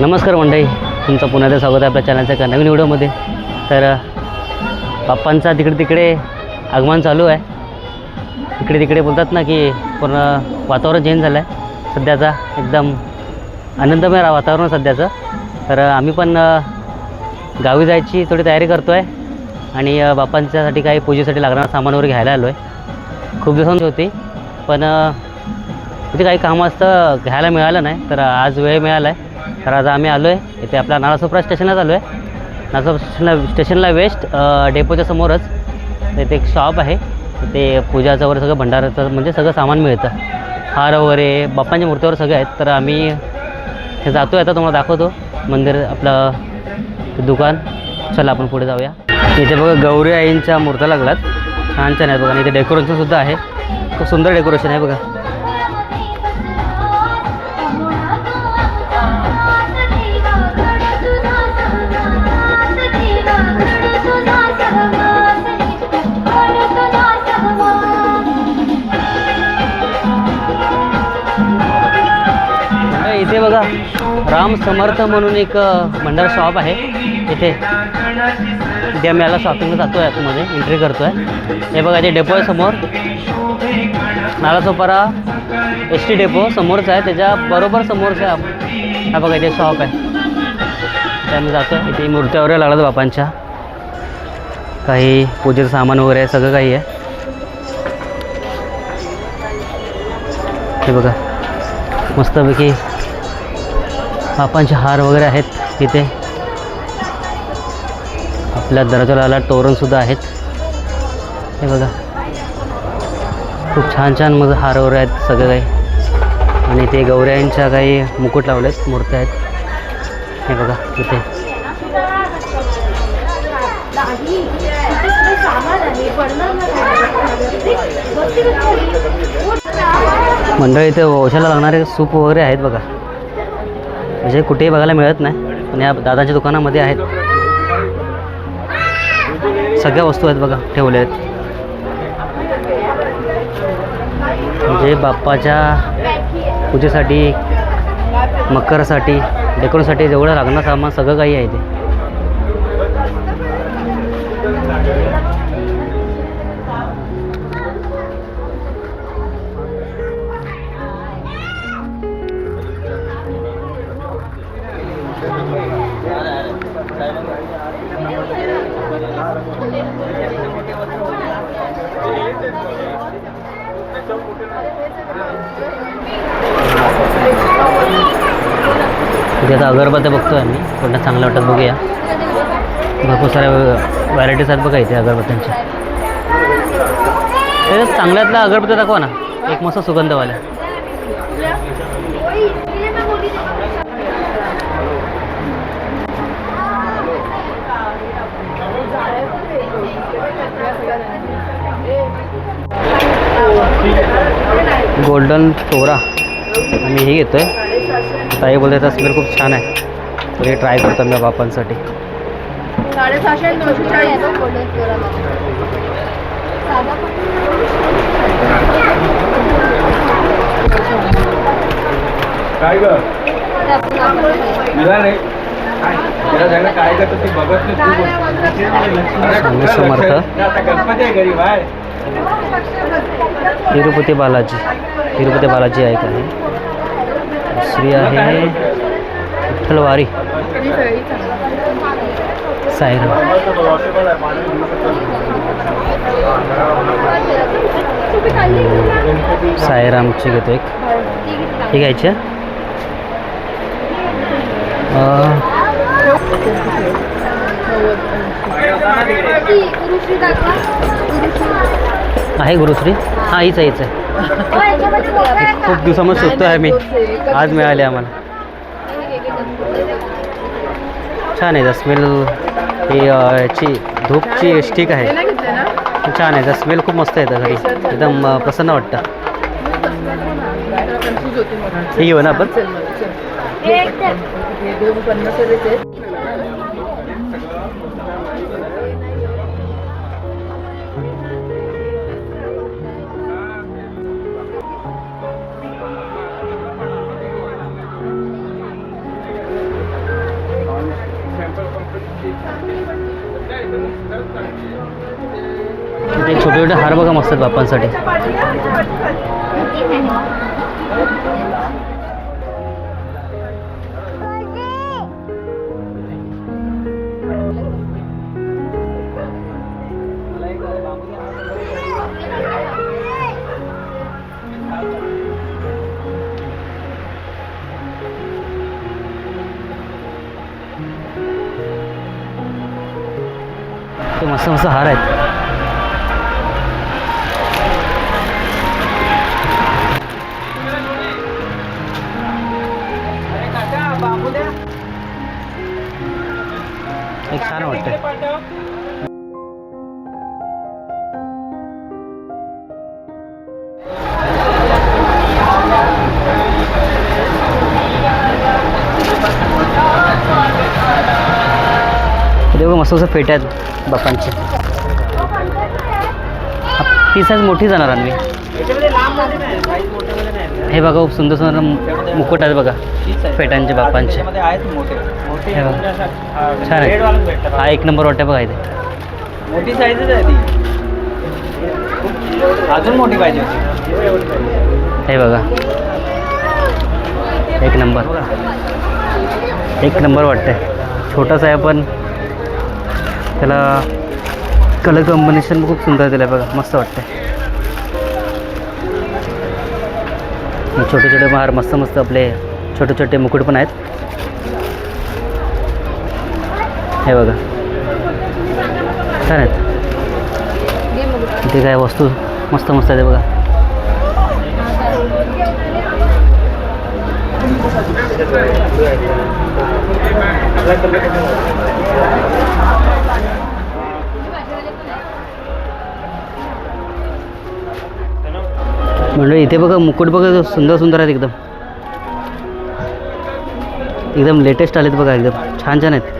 नमस्कार मंडळी तुमचं पुन्हा एकदा स्वागत आहे आपल्या चॅनलच्या एका नवीन व्हिडिओमध्ये. तर अ, बाप्पांचा तिकडे तिकडे आगमन चालू आहे. इकडे तिकडे बोलतात ना की पूर्ण वातावरण चेंज झालं आहे सध्याचा एकदम आनंदमय वातावरण सध्याचं. तर आम्ही पण गावी जायची थोडी तयारी करतो आहे आणि बाप्पांच्यासाठी काही पूजेसाठी लागणारं सामान वगैरे घ्यायला आलो आहे खूप दिवसांची होती. पण तिथे काही काम असतं घ्यायला मिळालं नाही. तर आज वेळ मिळाला आहे तर आज आम्ही आलो आहे इथे आपल्या नालासोपरा स्टेशनला आलो आहे नालासोपरा स्टेशनला स्टेशनला वेस्ट डेपोच्या समोरच. इथे एक शॉप आहे. तिथे पूजाचं वगैरे सगळं भंडाराचं म्हणजे सगळं सामान मिळतं. हार वगैरे बाप्पांच्या मूर्तीवर सगळं आहेत. तर आम्ही हे जातो आता तुम्हाला दाखवतो. मंदिर आपलं दुकान. चला आपण पुढे जाऊया. इथे बघा गौरी आईंच्या मूर्त्या लागलात छान छान आहेत बघा. आणि इथे डेकोरेशनसुद्धा आहे. खूप सुंदर डेकोरेशन आहे बघा. राम समर्थ म्हणून एक भंडार शॉप आहे. इथे इथे आम्ही याला शॉपिंगला जातो आहे आतमध्ये एंट्री करतो आहे हे बघा ते डेपो आहे समोर. नालासोपारा एस टी डेपो समोरच आहे. त्याच्या बरोबर समोरचा आहे. हा बघा इथे शॉप आहे. इथे आम्ही जातो आहे इथे मूर्त्या वगैरे लागतात बापांच्या. काही पूजेचं सामान वगैरे आहे सगळं काही आहे. हे बघा. मस्तपैकी पापांचे हार वगैरे आहेत तिथे आपल्या दरवाजाला तोरणसुद्धा आहेत. हे बघा. खूप छान छान मग हार वगैरे आहेत सगळं काही. आणि ते गौऱ्यांच्या काही मुकुट लावलेत आहेत मूर्त्या आहेत. हे बघा इथे. मंडळी इथे ओशाला लागणारे सूप वगैरे आहेत बघा. म्हणजे कुठेही बघायला मिळत नाही. पण या दादाच्या दुकानामध्ये आहेत. सगळ्या वस्तू आहेत बघा ठेवल्या आहेत. म्हणजे बाप्पाच्या पूजेसाठी मकरसाठी डेकोरेशनसाठी जेवढं लागणार सामान सगळं काही आहे ते इथे आता अगरबत्त्या बघतोय आम्ही. कोणत्या चांगलं वाटत बघूया. भरपूर साऱ्या व्हरायटीज आहेत बघा इथे अगरबत्त्यांच्या. ते चांगल्यातल्या अगरबत्त्या दाखवा ना. एक मस्त सुगंधवाल्या. गोल्डन तोरा आम्ही हे घेतोय. ताई बोलते त्याचा स्मेल खूप छान आहे. तर हे ट्राय करतो मी बापांसाठी. काय ग? काय करतो ती बघत नाही समर्थ. तिरुपती बालाजी. तिरुपती बालाजी आहे का दुसरी आहे विठ्ठलवारी. साईराम. साईरामची घेतो एक. ठीक घ्यायची आहे? आहे गुरुश्री. हां हीच आहे हीच आहे. खूप दिवसामध्ये शोधतो आहे मी आज मिळाले आम्हाला. छान आहे स्मेल ही याची धूपची स्टिक आहे. छान आहे स्मेल खूप मस्त येतं घरी एकदम प्रसन्न वाटतं. हे घेऊ ना आपण. छोटे हार बघा मस्त आहेत बाप्पांसाठी. मस्त मस्त हार आहेत. मस्त मस्त फेट्या आहेत बाप्पांचे ती साईज मोठी जाणार आम्ही हे बघा खूप सुंदर सुंदर मुकुट आहेत बघा मोठे मोठे हे बघा. असं, छान आहे. हा एक नंबर वाटतं बघा इथे. मोठी साईजच आहे ती. अजून मोठी पाहिजे हे बघा. एक नंबर. एक नंबर वाटतंय छोटासा आहे पण त्याला कलर कॉम्बिनेशन खूप सुंदर दिलं आहे बघा मस्त वाटतंय. छोटे छोटे महार मस्त मस्त आपले छोटे छोटे मुकुट पण आहेत. हे बघा. छान आहेत. ते काय वस्तू मस्त मस्त आहे बघा. म्हणजे इथे बघा मुकुट बघा सुंदर सुंदर आहेत एकदम. एकदम लेटेस्ट आलेत बघा एकदम छान छान आहेत.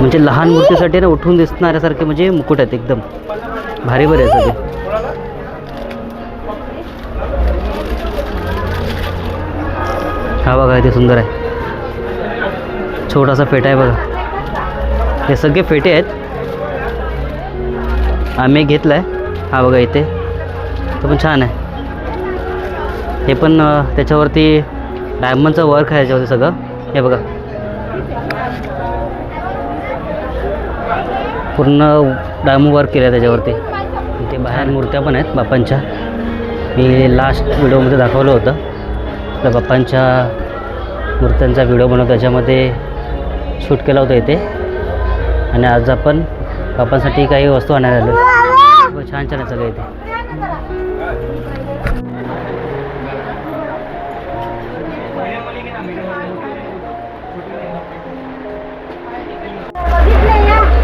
म्हणजे लहान मूर्तीसाठी ना उठून दिसणाऱ्यासारखे म्हणजे मुकुट आहेत एकदम. भारी भारी आहे सगळे. हा बघा इथे सुंदर आहे. छोटासा फेटा आहे बघा. हे सगळे फेटे आहेत. आम्ही घेतला आहे हा बघा इथे. तो पण छान आहे. हे पण त्याच्यावरती डायमंडचं वर्क आहे याच्यावरती सगळं. हे बघा. पूर्ण डायमंड वर्क केलं आहे त्याच्यावरती. इथे बाहेर मूर्त्या पण आहेत बाप्पांच्या. मी लास्ट व्हिडिओमध्ये दाखवलं होतं. आपल्या बाप्पांच्या मूर्त्यांचा व्हिडिओ बनवतो त्याच्यामध्ये शूट केला होता इथे. आणि आज आपण बाप्पांसाठी काही वस्तू आणायला आलो. छान छान आहे सगळं इथे.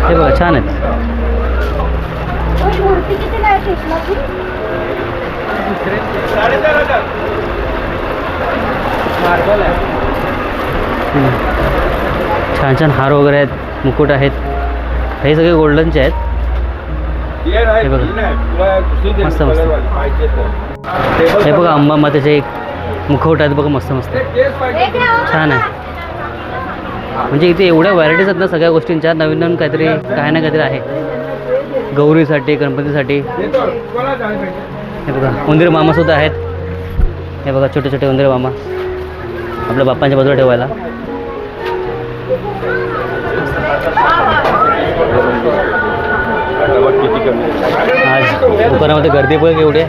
हे बघा छान आहेत. छान छान हार वगैरे आहेत मुकुट आहेत. हे सगळे गोल्डनचे आहेत. हे बघा. मस्त, मस्त. हे बघा अंबा मातेचे एक मुखवट आहेत बघा मस्त मस्त. छान आहे. म्हणजे इथे एवढ्या व्हरायटीज आहेत ना सगळ्या गोष्टींच्या. नवीन नवीन काहीतरी काही ना काहीतरी आहे. गौरीसाठी गणपतीसाठी. हे बघा उंदीर मामासुद्धा आहेत. हे बघा छोटे छोटे उंदीर मामा. आपल्या बाप्पांच्या बाजूला ठेवायला. दुकानामध्ये गर्दी पण एवढी आहे.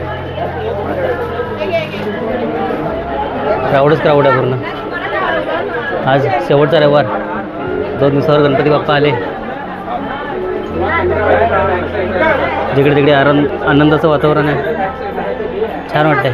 क्राऊडच क्राऊड आहे पूर्ण. आज शेवटचा रविवार. दोन दिवसावर गणपती बाप्पा आले. जिकडे तिकडे आनंद आनंदाचं वातावरण आहे. छान वाटतंय.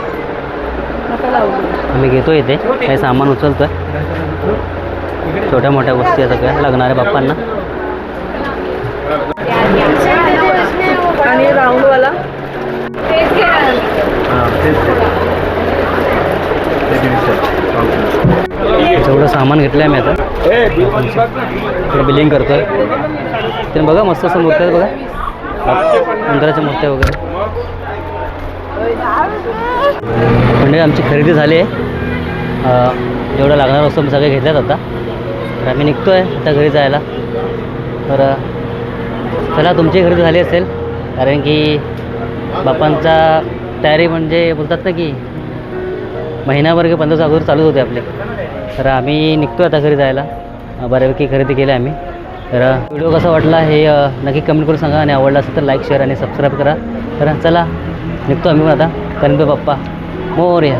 आम्ही घेतो इथे. काही सामान उचलतो छोट्या मोठ्या गोष्टी आहेत सगळ्या. लागणाऱ्या बाप्पांना. आणि राऊंडवाला तेवढं सामान घेतलं आहे मी आता. इकडे बिलिंग करतो आहे बघा मस्त असं मूर्त्या आहेत बघा. उंदराच्या मूर्त्या वगैरे. म्हणजे आमची खरेदी झाली आहे. अं, जेवढं लागणार वस्तू मी सगळे घेतल्यात आता. तर आम्ही निघतो आहे आता घरी जायला. तर चला तुमची खरेदी झाली असेल. कारण की बापांचा तयारी म्हणजे बोलतात ना की महिनाभर की पंधरा अगोदर चालूच होते आपले. तर आम्ही निघतो आता घरी जायला. बऱ्यापैकी खरेदी केली आम्ही. तर व्हिडिओ कसा वाटला हे नक्की कमेंट करून सांगा. आणि आवडला असेल तर लाईक शेअर आणि सबस्क्राईब करा. तर चला निघतो आम्ही पण आता. करेन तो पप्पा. मोर्या